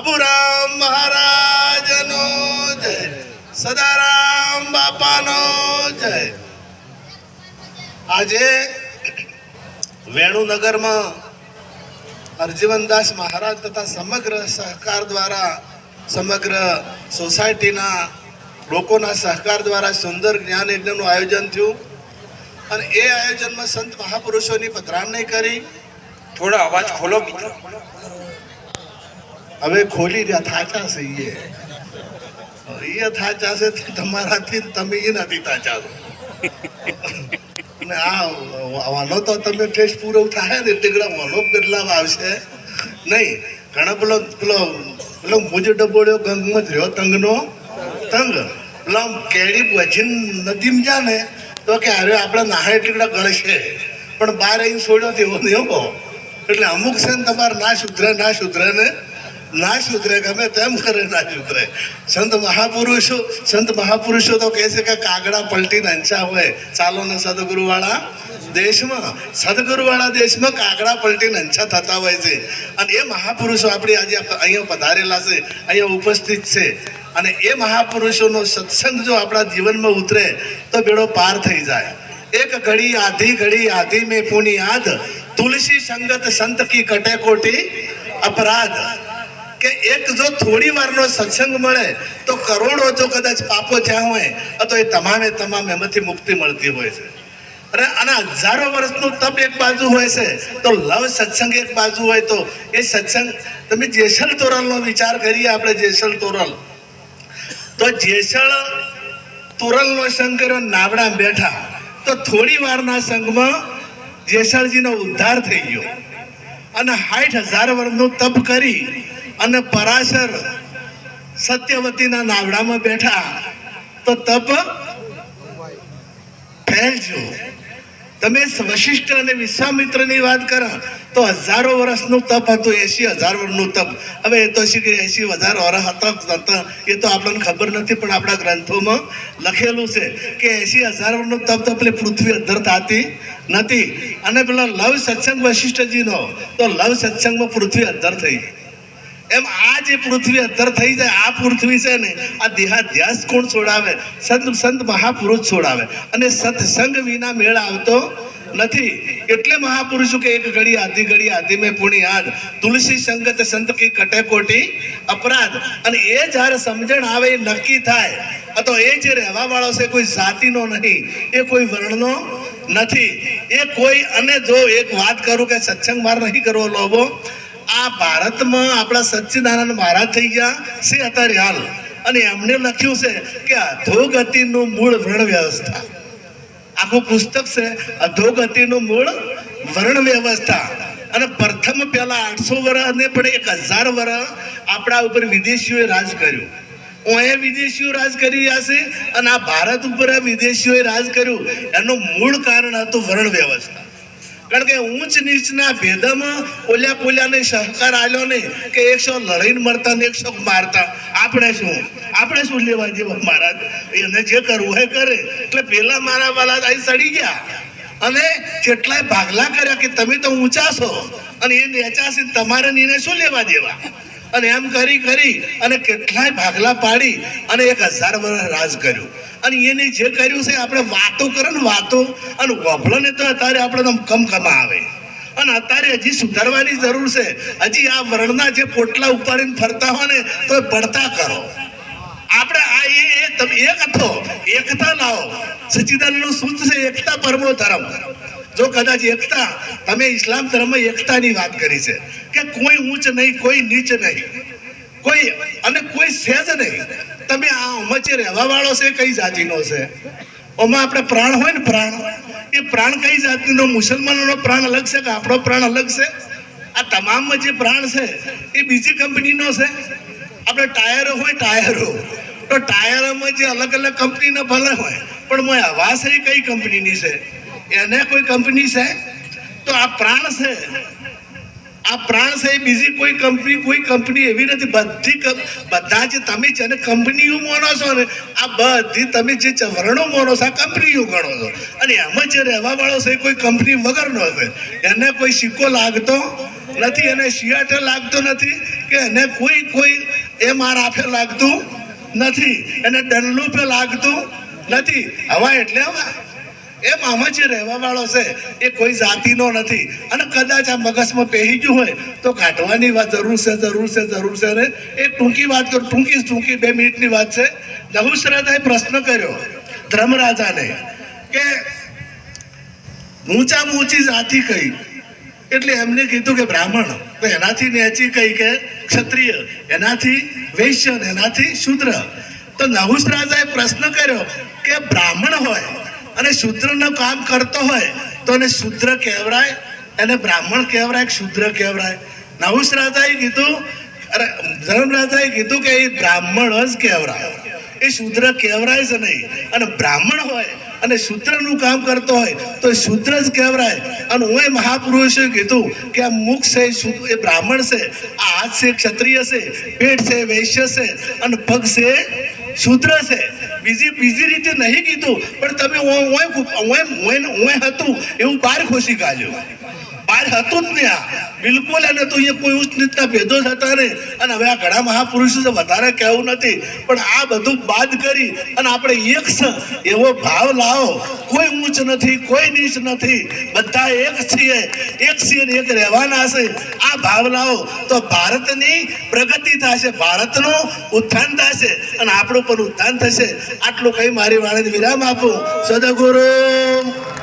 બાબુરામ મહારાજનો જય. સદારામ બાપાનો જય. આજે વેણુનગરમાં અરજીવનદાસ મહારાજ તથા સમગ્ર સહકાર દ્વારા, સમગ્ર સોસાયટીના લોકોના સહકાર દ્વારા સુંદર જ્ઞાન યજ્ઞનું આયોજન થયું. અને એ આયોજનમાં સંત મહાપુરુષોની પધરામણી કરી. થોડો અવાજ ખોલો મિત્રો. હવે ખોલી રહ્યા, થાચા છે એ. એ થાચા છે તમારાથી તમે એ નથી થાચા છો. અને આ વાલો તો તમે ટેસ્ટ પૂરો થાય ને, ટીકડા વાલો બદલાવ આવશે. નહીં, ઘણા પેલો પેલો પેલો મુજ ડબોડ્યો ગંગમાં જ રહ્યો તંગનો. તંગ. પેલો કેળી વજીન નદીમાં જા ને, તો કે અરે આપણે નાહે ટીકડા ગળશે. પણ બાર અહીં છોડ્યો તેવો નહીં એટલે અમુક છે ને તમારે ના સુધરે ના સુધરે ને ના સુધરે ગમે તેમ કરે ના સુધરે સંત મહાપુરુષો સંત મહાપુરુષો તો કહે છે કે કાગડા પલટીને નાંચા હોય. ચાલો ને સદગુરુવાળા દેશમાં સદગુરુવાળા દેશમાં કાગડા પલટીને અંચા થતા હોય છે. અને એ મહાપુરુષો આપણે આજે અહીંયા પધારેલા છે, અહીંયા ઉપસ્થિત છે. અને એ મહાપુરુષોનો સત્સંગ જો આપણા જીવનમાં ઉતરે, તો બેડો પાર થઈ જાય. એક ઘડી આધી ઘડી આધી મેં પુની યાદ તુલસી સંગત સંત કી કટે કોટી અપરાધ. કે એક જો થોડી વારનો સત્સંગ મળે, તો કરોડો જો કદાચ પાપો થયા હોય તો એ તમામે તમામ એમાંથી મુક્તિ મળતી હોય છે. અને આના હજારો વર્ષનું તપ એક બાજુ હોય છે, તો લવ સત્સંગ એક બાજુ હોય, તો એ સત્સંગ તમે જેસલ તોરલનો વિચાર કરીએ આપણે, જેસલ તોરલ. તો જેસલ તોરલનો સંગ કર્યો નાવડા બેઠા, તો થોડી વારના સંઘમાં જેસલજીનો ઉદ્ધાર થઈ ગયો. અને સાઠ હજાર વર્ષનું તપ કરી અને પરાશર સત્યવતીના નાવડામાં બેઠા તો તપ ફેલજો. તમે વશિષ્ઠ અને વિશ્વામિત્રની વાત કરો તો હજારો વર્ષનું તપ હતું એસી હજાર વર્ષનું તપ. હવે એ તો શીખી એસી હજાર વર્ષ હતો એ તો આપણને ખબર નથી, પણ આપણા ગ્રંથોમાં લખેલું છે કે એસી હજાર વર્ષનું તપ તો પેલી પૃથ્વી અધર થતી નથી. અને પેલા લવ સત્સંગ વશિષ્ઠજીનો, તો લવ સત્સંગમાં પૃથ્વી અધર થઈ ગઈ. એમ આ જે પૃથ્વી અધર થઈ જાય, આ પૃથ્વી છે ને, આ દેહાધ્યાસ કોણ છોડાવે? સંત સંત મહાપુરુષ છોડાવે. અને સત્સંગ વિના મેળ આવતો નથી. એટલે મહાપુરુષો કે એક ઘડી આધી ઘડી આધી મેં પુણી યાદ તુલસી સંગત સંત કી કટે કોટી અપરાધ. અને એ જ્યારે સમજણ આવે, એ નક્કી થાય. અથવા એ જે રહેવા વાળો છે, કોઈ જાતિનો નહીં. એ કોઈ વર્ણનો નથી. એ કોઈ, અને જો એક વાત કરું કે સત્સંગ માર નહીં કરવો લોભો આ ભારતમાં આપણા સચ્ચિદાનંદ મહારાજ થઈ ગયા, શ્રી અત્યારે હાલ. અને એમને લખ્યું છે કે અધોગતિનું મૂળ વર્ણ વ્યવસ્થા આખું પુસ્તક છે, અધોગતિનું મૂળ વર્ણ વ્યવસ્થા અને પ્રથમ પહેલા આઠસો વર્ષ ને પણ એક હજાર વર્ષ આપણા ઉપર વિદેશીઓએ રાજ કર્યું. અહીંયા વિદેશીઓ રાજ કરી રહ્યા છે અને આ ભારત ઉપર વિદેશીઓએ રાજ કર્યું. એનું મૂળ કારણ હતું વર્ણ વ્યવસ્થા કારણ કે ઊંચ નીચના ભેદમાં ઓલ્યા પોલ્યાને સહકાર આલ્યો ને કે એકસો લડીને મરતા ને એકસો મારતા. આપણે શું? આપણે શું લેવા જેવા? મહારાજ, એને જે કરવું હોય કરે. એટલે પેલા મારા વાલા અહીં સડી ગયા. અને કેટલાય ભાગલા કર્યા કે તમે તો ઊંચા છો. અને એ નેચા તમારે નિર્ણય શું લેવા દેવા? અને એમ કરી કરી અને કેટલાય ભાગલા પાડી અને એક હજાર વર્ષ રાજ કર્યું. અને એને જે કર્યું છે, આપણે વાતો કરે ને વાતો. અને વભળોને તો અત્યારે આપણે તો કમકમા આવે. અને અત્યારે હજી સુધારવાની જરૂર છે. હજી આ વર્ણના જે પોટલા ઉપાડીને ફરતા હોય ને, તો પડતા કરો. આપણે આ એ તમે એક હતો. એકતા લાવો. સચ્ચિદાનંદનું સૂત્ર છે, એકતા પરમો ધર્મ. જો કદાચ એકતા, તમે ઇસ્લામ ધર્મમાં એકતાની વાત કરી છે, કે કોઈ ઊંચ નહીં, કોઈ નીચ નહીં. કોઈ, અને કોઈ છે જ નહીં. તમે આ ઉમચે રહેવા વાળો છે, કઈ જાતિનો છે? ઓમાં આપણે પ્રાણ હોય ને પ્રાણ, એ પ્રાણ કઈ જાતિનો? મુસલમાનોનો પ્રાણ અલગ છે કે આપણો પ્રાણ અલગ છે? આ તમામમાં જે પ્રાણ છે, એ બીજી કંપનીનો છે? આપણે ટાયરો હોય ટાયરો. તો ટાયરોમાં જે અલગ અલગ કંપનીના ભલે હોય, પણ મોય હવા છે કઈ કંપનીની છે? એને કોઈ કંપની છે? તો આ પ્રાણ છે. આ પ્રાણ એ બીજી કોઈ કંપની કોઈ કંપની એવી નથી. બધી બધા જે તમે જેને કંપનીઓ માનો છો ને, આ બધી તમે જે ચવરણો વર્ણો માનો છો, આ કંપનીઓ ગણો છો. અને એમાં જે રહેવા વાળો છે કોઈ કંપની વગરનો છે. એને કોઈ સિક્કો લાગતો નથી, એને શિયાટે લાગતો નથી, કે એને કોઈ કોઈ એ માર આપે લાગતું નથી. એને ડરલું પે લાગતું નથી. હવા એટલે હવા એમ આમાં જે રહેવા વાળો છે, એ કોઈ જાતિનો નથી. અને કદાચ આ મગજમાં પહેરી ગયું હોય, તો કાઢવાની વાત જરૂર છે જરૂર છે જરૂર છે. ને એ ટૂંકી વાત કરું, ટૂંકી ટૂંકી બે મિનિટની વાત છે. નહુસરાજાએ પ્રશ્ન કર્યો ધર્મરાજાને કે ઊંચામાં ઊંચી જાતિ કઈ? એટલે એમને કીધું કે બ્રાહ્મણ. તો એનાથી નેચી કઈ કે ક્ષત્રિય, એનાથી વૈશ્ય, એનાથી શૂદ્ર. તો નહુસ રાજાએ પ્રશ્ન કર્યો કે બ્રાહ્મણ હોય અને શૂદ્રનું કામ કરતો હોય તો એને શૂદ્ર કહેવરાય, એને બ્રાહ્મણ કહેવરાય શૂદ્ર કહેવરાય. નહુસ રાજાએ કીધું, અરે, ધર્મરાજાએ કીધું કે એ બ્રાહ્મણ જ કહેવરાય. એ શૂદ્ર કહેવરાય છે નહીં. અને બ્રાહ્મણ હોય અને શૂદ્રનું કામ કરતો હોય તો એ શૂદ્ર જ કહેવરાય. અને હું એ મહાપુરુષે કીધું કે આ મુખ છે, એ બ્રાહ્મણ છે, આ હાથ છે ક્ષત્રિય છે, પેટ છે વૈશ્ય છે, અને પગ છે શૂદ્ર છે. બીજી બીજી રીતે નહીં કીધું, પણ તમે હતું એવું બાર ખુશી કાઢ્યું બાર હતું જ ને આ. બિલકુલ અને તો અહીંયા કોઈ ઉચ્ચ નીચના ભેદો હતા નહીં. અને હવે આ ઘણા મહાપુરુષો છે, વધારે કહેવું નથી. પણ આ બધું બાદ કરી અને આપણે એક એવો ભાવ લાવો. કોઈ ઊંચ નથી, કોઈ નીચ નથી. બધા એક છીએ. એક છીએ એક રહેવાના છે. આ ભાવ લાવો તો ભારતની પ્રગતિ થશે, ભારતનું ઉત્થાન થશે અને આપણું પણ ઉત્થાન થશે. આટલું કઈ મારી વાળાને વિરામ આપું. સદગુરુ.